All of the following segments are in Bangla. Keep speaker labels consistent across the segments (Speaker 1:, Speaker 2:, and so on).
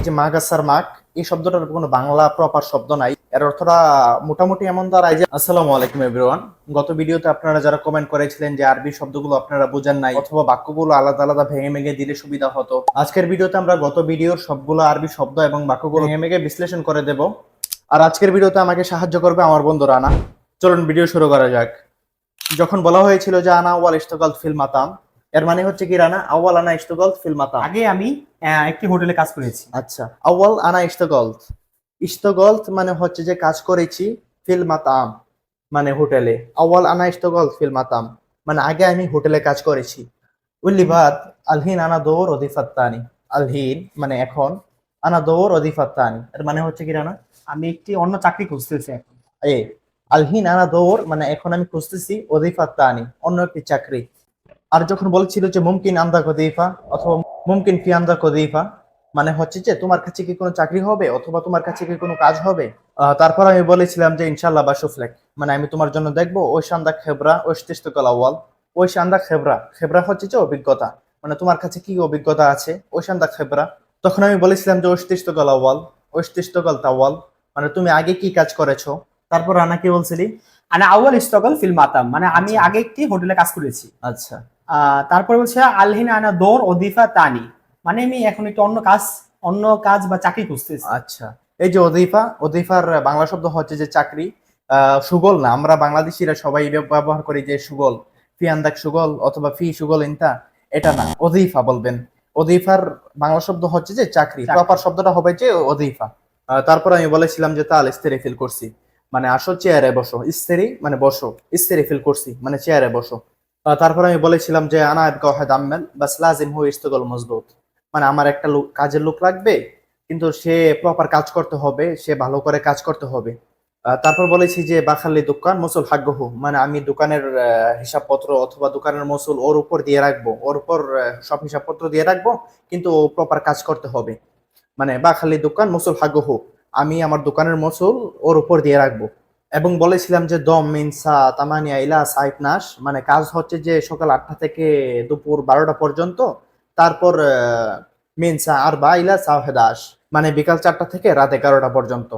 Speaker 1: এই যে মাগাসার মাক এই শব্দটার কোনো বাংলা প্রপার শব্দ নাই। এর অর্থটা মোটামুটি এমন দাঁড়ায় যে আসসালামু আলাইকুম এভরিওয়ান গত ভিডিওতে আপনারা যারা কমেন্ট করেছিলেন যে আরবি শব্দগুলো আপনারা বোঝেন নাই, অথবা বাক্যগুলো আলাদা আলাদা ভেঙে ভেঙে দিলে সুবিধা হতো। আজকের ভিডিওতে আমরা গত ভিডিওর সবগুলো আরবি শব্দ এবং বাক্যগুলো ভেঙে ভেঙে বিশ্লেষণ করে দেব। আর আজকের ভিডিওতে আমাকে সাহায্য করবে আমার বন্ধু রানা। চলুন ভিডিও শুরু করা যাক। যখন বলা হয়েছিল যে আনা ওয়াল ইস্তগল ফিল মাতাম এর মানে হচ্ছে কি রানা আওয়াল আনা ইস্তগল ফিল মাতাম
Speaker 2: আগে আমি একটি হোটেলে কাজ করেছি।
Speaker 1: আচ্ছা আওয়াল আনা ইস্তগলত ইস্তগলত মানে হচ্ছে যে কাজ করেছি ফিল মাতাম মানে হোটেলে। আওয়াল আনা ইস্তগলত ফিল মাতাম মানে আগে আমি হোটেলে কাজ করেছি। উল্লিবাদ আলহিন আনা দৌর অধিফাত্তানি। আলহিন মানে এখন আনা দৌর অধিফাত্তানি। এর মানে হচ্ছে কি রানা?
Speaker 2: আমি একটি অন্য চাকরি খুঁজতেছি এখন।
Speaker 1: এ আলহিন আনা দৌর মানে এখন আমি খুঁজতেছি অধিফাত্তানি অন্য একটি চাকরি। আর যখন বলছিল যে মুমকিন আন্দা কদিফা অথবা মুমকিন ফি আন্দা কদিফা মানে হচ্ছে যে তোমার কাছে কি কোনো চাকরি হবে অথবা তোমার কাছে কি কোনো কাজ হবে? তারপর আমি বলেছিলাম যে ইনশাল্লাহ বা সুফলেক। মানে আমি তোমার জন্য দেখব ওই শান্দা খেবরা ওই স্তিস্তকাল আওয়াল ওই শান্দা খেবরা খেবরা হচ্ছে যে অভিজ্ঞতা। মানে তোমার কাছে কি অভিজ্ঞতা আছে? ওই শান্দা খেবরা। তখন আমি বলেছিলাম যে অস্তিস্তকাল আওয়াল অস্তিস্তকাল তাওয়াল। মানে তুমি আগে কি কাজ করেছ? তারপর রানা কি বলছিলি?
Speaker 2: মানে আউয়াল ইস্তগল ফিল মাতাম। মানে আমি
Speaker 1: আচ্ছা।
Speaker 2: আগে একটি হোটেলে কাজ করেছি।
Speaker 1: আচ্ছা।
Speaker 2: তারপরে বলছে আলহিন আনা দৌর ওদিফা তানি। মানে আমি এখন একটি অন্য কাজ অন্য কাজ বা চাকরি খুঁজতেছি।
Speaker 1: আচ্ছা। এই যে অধিফা অধিফার বাংলা শব্দ হচ্ছে যে চাকরি সুগল না। আমরা বাংলাদেশিরা সবাই ব্যবহার করি যে সুগল। ফি আন্দাক সুগল অথবা ফি সুগল ইনতা এটা না অধিফা বলবেন। অধিফার বাংলা শব্দ হচ্ছে যে চাকরি। প্রপার শব্দটা হবে যে আহ, তারপর আমি বলেছিলাম যে তাল ইস্তেরি ফিল করছি। মানে আসো চেয়ারে বসো। ইস্তেরি মানে বসো। ইস্তেরি ফিল করছি। মানে চেয়ারে বসো। তারপর আমি বলেছিলাম যে, আনা ওয়াহিদ আম্মেল বাস লাজিম হু ইস্তগল মজবুত। মানে আমার একটা লোক, কাজের লোক লাগবে, কিন্তু সে প্রপার কাজ করতে হবে, সে ভালো করে কাজ করতে হবে। তারপর বলেছি যে, বাখালি দোকান, মসুল হাগ্যহু মানে আমি দোকানের হিসাবপত্র অথবা দোকানের মসুল ওর উপর দিয়ে রাখব, ওর উপর সব হিসাবপত্র দিয়ে রাখব, কিন্তু ও প্রপার কাজ করতে হবে। মানে বাখালি দোকান, মসুল হাগ্যহু আমি আমার দোকানের মসুল ওর উপর দিয়ে রাখব। এবং বলেছিলাম যে দম মিনসা তামানিয়া ইলা সাইফ নাস মানে কাজ হচ্ছে যে সকাল আটটা থেকে দুপুর বারোটা পর্যন্ত তারপর মিনসা আর বা ইলা সাহেদাস মানে বিকাল চারটা থেকে রাত এগারোটা পর্যন্ত।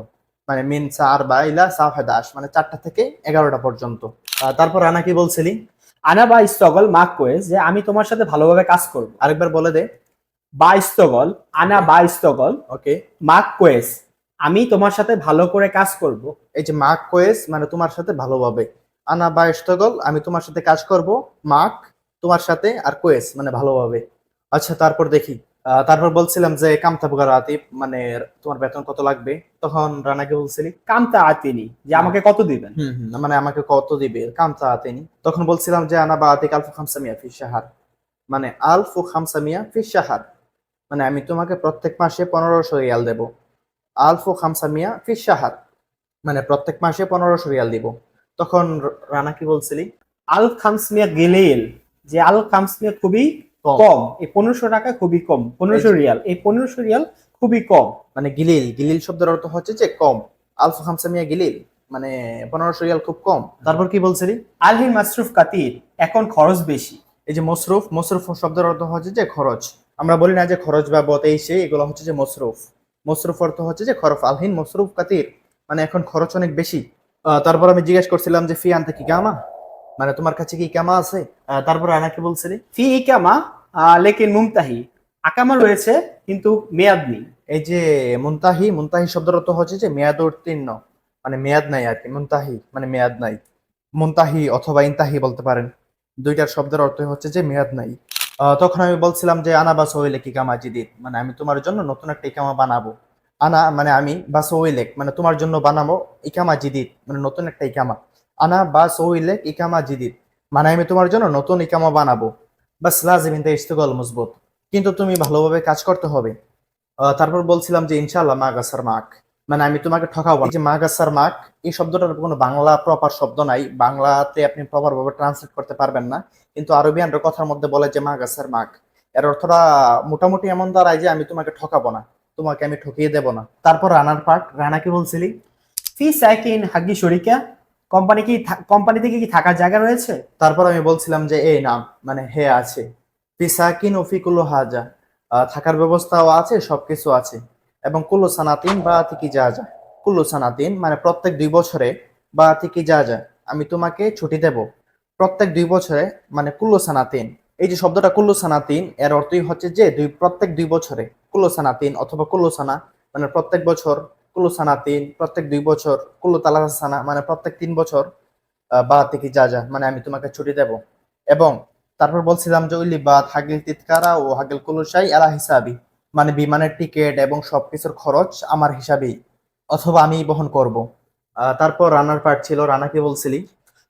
Speaker 1: মানে মিনসা আর বা ইলা সাহেদাস মানে চারটা থেকে এগারোটা পর্যন্ত। তারপর আনা কি বলছিলি?
Speaker 2: আনা বা ইস্তগল মাক কোয়েস যে আমি তোমার সাথে ভালোভাবে কাজ করব।
Speaker 1: আরেকবার বলে দে।
Speaker 2: বা ইস্তগল আনা বা ইস্তগল
Speaker 1: ওকে
Speaker 2: মাক কোয়েস আমি তোমার সাথে ভালো করে কাজ করব।
Speaker 1: এই যে মাক কোয়েস মানে তোমার সাথে ভালোভাবে। আনা বা ইস্তগল আমি তোমার সাথে কাজ করব। মাক তোমার সাথে আর কোয়েস মানে ভালোভাবে। আচ্ছা তারপর দেখি। তারপর বলছিলাম যে কামতাবুগার আতিফ মানে তোমার বেতন কত লাগবে? তখন রানাকে বলছিলি
Speaker 2: কামতা আতিনি যে আমাকে কত দিবেন?
Speaker 1: মানে আমাকে কত দিবে? কামতা আতিনি। তখন বলছিলাম যে আনা বা আতিক আলফু খামসামিয়া ফি শাহার। মানে আলফু খামসামিয়া ফি শাহার। মানে আমি তোমাকে প্রত্যেক মাসে পনেরোশো রিয়াল দেব। আলফু খামসামিয়া ফি শাহার মানে প্রত্যেক মাসে পনেরোশো রিয়াল দিব। তখন রানা কি বলছিলি?
Speaker 2: আল খামসমিয়া গেলেল যে আল খামসমিয়া খুবই
Speaker 1: কম।
Speaker 2: এই পনেরোশো টাকা খুবই কম। পনেরোশো রিয়াল। এই পনেরোশো রিয়াল খুবই কম।
Speaker 1: মানে গিলিল গিলিল শব্দের অর্থ হচ্ছে যে কম। আলফু খামসামিয়া গিলিল মানে পনেরোশো রিয়াল খুব কম। তারপর কি বলছিলি?
Speaker 2: আলহিন মাসরুফ কাতির। এখন খরচ বেশি।
Speaker 1: এই যে মসরুফ মসরুফ শব্দের অর্থ হচ্ছে যে খরচ। আমরা বলি না যে খরচ বাবদ এই সে এগুলো হচ্ছে যে মসরুফ। মসরুফ অর্থ হচ্ছে যে খরফ আলহিন, মসরুফ কাতির। মানে এখন খরচ অনেক বেশি। তারপর আমি জিজ্ঞেস করছিলাম যে ফি আনতে কি কামা? মানে তোমার কাছে কি কামা আছে? তারপর আনা কি বলছিলি
Speaker 2: ফি ইকামা লেকিন মুমতাহি আকামা রয়েছে, কিন্তু মেয়াদ নেই।
Speaker 1: এই যে মুনতাহি মুনতাহি শব্দের অর্থ হচ্ছে যে মেয়াদ উত্তীর্ণ। মানে মেয়াদ নাই আর কি, মুনতাহি মানে মেয়াদ নাই। মুনতাহি অথবা ইনতাহি বলতে পারেন। দুইটার শব্দের অর্থ হচ্ছে যে মেয়াদ নাই। তখন আমি বলছিলাম যে, আনা বাস ওইলেক ইকামা জিদিদ? মানে আমি তোমার জন্য নতুন একটা ইকামা বানাবো। আনা মানে আমি বাস ওইলেক মানে তোমার জন্য বানাবো ইকামা জিদিদ মানে নতুন একটা ইকামা। আনা বাস ওইলেক ইকামা জিদিদ মানে আমি তোমার জন্য নতুন ইকামা বানাবো। বাস লাজিম ইনতা ইস্তেগল মজবুত। কিন্তু তুমি ভালোভাবে কাজ করতে হবে। তারপর বলছিলাম যে, ইনশাআল্লাহ মা গাছার মাক মানে আমি তোমাকে ঠকাবো। যে মা গাছার মাক এই শব্দটার কোনো বাংলা প্রপার শব্দ নাই। বাংলাতে আপনি প্রপার ভাবে ট্রান্সলেট করতে পারবেন না। কিন্তু আরবিয়ানরা কথার মধ্যে বলে যে মা গাছার মাক এর অর্থটা মোটামুটি এমন দাঁড়ায় যে আমি তোমাকে ঠকাবো না। তোমাকে আমি ঠকিয়ে দেব না। তারপর রানার পার্ট রানা কি বলছিলি?
Speaker 2: ফি সাইকিন হাগি শরিকা। কোম্পানি কি কোম্পানি থেকে কি থাকার জায়গা রয়েছে?
Speaker 1: তারপর আমি বলছিলাম যে এই নাম মানে হে আছে। ফিসাকিন ওফিকুল হাজা। আহ, থাকার ব্যবস্থাও আছে সবকিছু আছে। এবং কুল্লু সানাতিন বা থেকে যা যা। কুল্লু সানাতিন মানে প্রত্যেক দুই বছরে বা তিকি যা যা। আমি তোমাকে ছুটি দেব। প্রত্যেক দুই বছরে মানে কুল্লু সানাতিন। এই যে শব্দটা কুল্লু সানাতিন, এর অর্থই হচ্ছে যে দুই, প্রত্যেক দুই বছরে কুল্লু সানাতিন অথবা কুল্লু সানা মানে প্রত্যেক বছর কুল্লু সানাতিন, প্রত্যেক দুই বছর কুল্লু তালাসা সানা মানে প্রত্যেক তিন বছর বা থেকে যা যা মানে আমি তোমাকে ছুটি দেব। এবং তারপর বলছিলাম যে উল্লি বাদ হাগিল তিতকারা ও হাগিল কুলুসাই এলা হিসাবি। মানে বিমানের টিকিট এবং সবকিছুর খরচ আমার হিসাবেই, অথবা আমি বহন করব। তারপর রানার পার্ট ছিল রানা কি বলছিলি,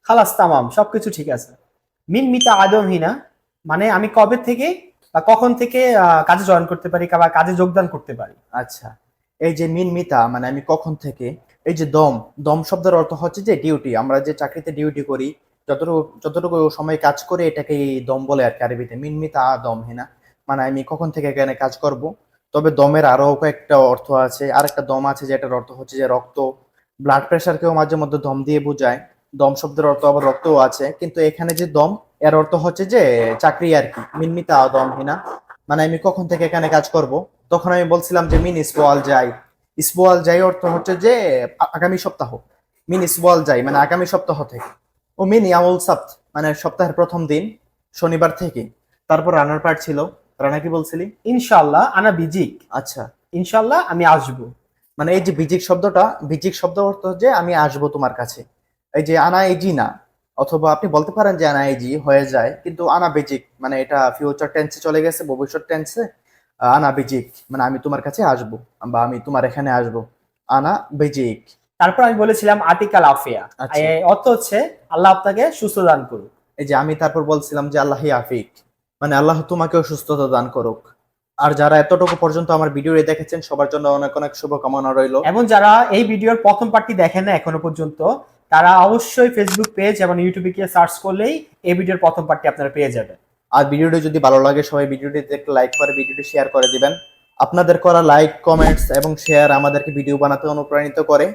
Speaker 2: খালাস তামাম, সবকিছু ঠিক আছে। মিন মিতা আদম হিনা মানে আমি কবে থেকে বা কখন থেকে কাজে জয়েন করতে পারি বা কাজে যোগদান করতে পারি।
Speaker 1: আচ্ছা এই যে মিন মিতা মানে আমি কখন থেকে, এই যে দম দম শব্দের অর্থ হচ্ছে যে ডিউটি আমরা যে চাকরিতে ডিউটি করি, যতটুকু যতটুকু সময় কাজ করে এটাকে দম বলে আর কি, আরবিতে মিন মিতা দম হিনা মানে আমি কখন থেকে এখানে কাজ করব? তবে দমের আরও কয়েকটা অর্থ আছে। আর একটা দম আছে যেটার অর্থ হচ্ছে যে রক্ত ব্লাড প্রেশারকেও মাঝে মধ্যে দম দিয়ে বোঝায়। দম শব্দের অর্থ আবার রক্তও আছে। কিন্তু এখানে যে দম, এর অর্থ হচ্ছে যে চাকরি আর কি মিনমিতা দম হিনা মানে আমি কখন থেকে এখানে কাজ করব? তখন আমি বলছিলাম যে মিন ইসবোয়াল যাই। ইসবোয়াল যাই অর্থ হচ্ছে যে আগামী সপ্তাহ। মিন ইসবোয়াল যাই মানে আগামী সপ্তাহ থেকে। ও মিন ইয়ামুল সাপ্ত মানে সপ্তাহের প্রথম দিন, শনিবার থেকে। তারপর রানার পার্ট ছিল। রানা কি বলছিলি?
Speaker 2: ইনশাল্লাহ আনা বিজিক।
Speaker 1: আচ্ছা।
Speaker 2: ইনশাল্লাহ আমি আসব।
Speaker 1: মানে এই যে বিজিক শব্দটা বিজিক শব্দ অর্থ যে আমি আসব তোমার কাছে। এই যে আনা এজি না অথবা আপনি বলতে পারেন যে আনা এজি হয়ে যায় কিন্তু আনা বেজিক মানে এটা ফিউচার টেন্সে চলে গেছে ভবিষ্যৎ টেন্সে আনা বেজিক মানে আমি তোমার কাছে আসব বা আমি তোমার এখানে আসব। আনা বেজিক।
Speaker 2: তারপর আমি বলেছিলাম আতিকাল আফিয়া।
Speaker 1: আচ্ছা।
Speaker 2: অর্থ হচ্ছে আল্লাহ আপনাকে সুস্থ দান করুক।
Speaker 1: এই যে আমি তারপর বলছিলাম যে আল্লাহ আফিক। মানে আল্লাহ তোমাকেও সুস্থতা দান করুক। আর যারা এতটুকু পর্যন্ত আমার ভিডিও দেখেছেন সবার জন্য অনেক অনেক শুভকামনা রইল।
Speaker 2: এবং যারা এই ভিডিওর প্রথম পার্টটি দেখেন না এখনও পর্যন্ত তারা অবশ্যই ফেসবুক পেজ এবং ইউটিউবে গিয়ে সার্চ করলেই এই ভিডিওর প্রথম পার্টটি আপনারা পেয়ে যাবেন।
Speaker 1: আর ভিডিওটি যদি ভালো লাগে সবাই ভিডিওটি দেখে লাইক করে ভিডিওটি শেয়ার করে দিবেন। আপনাদের করা লাইক কমেন্টস এবং শেয়ার আমাদেরকে ভিডিও বানাতে অনুপ্রাণিত করে।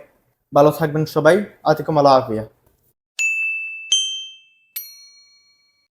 Speaker 1: ভালো থাকবেন সবাই। আতিকুম আল্লাহ হাফিয়া।